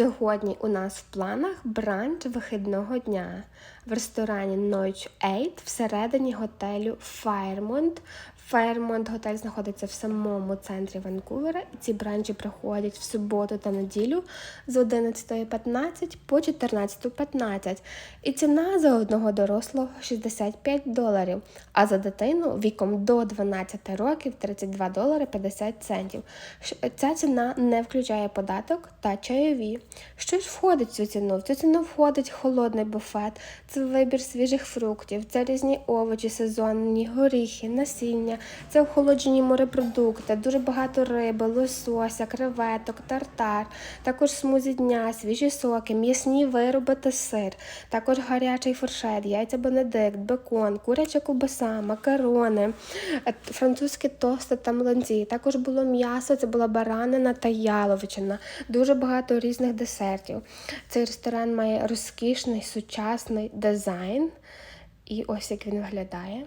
Сьогодні у нас в планах бранч вихідного дня в ресторані Нойч 8 всередині готелю Fairmont. Fairmont готель знаходиться в самому центрі Ванкувера. І ці бранчі проходять в суботу та неділю з 11.15 по 14.15. І ціна за одного дорослого 65 доларів, а за дитину віком до 12 років 32 долари 50 центів. Ця ціна не включає податок та чайові. Що ж входить в цю ціну? В цю ціну входить холодний буфет, це вибір свіжих фруктів, це різні овочі сезонні, горіхи, насіння, це охолоджені морепродукти, дуже багато риби, лосося, креветок, тартар, також смузі дня, свіжі соки, м'ясні вироби та сир, також гарячий фуршет, яйця бенедикт, бекон, куряча ковбаса, макарони, е, французькі тости та млинці. Також було м'ясо, це була баранина та яловичина, дуже багато різних десертів. Цей ресторан має розкішний сучасний дизайн. І ось як він виглядає.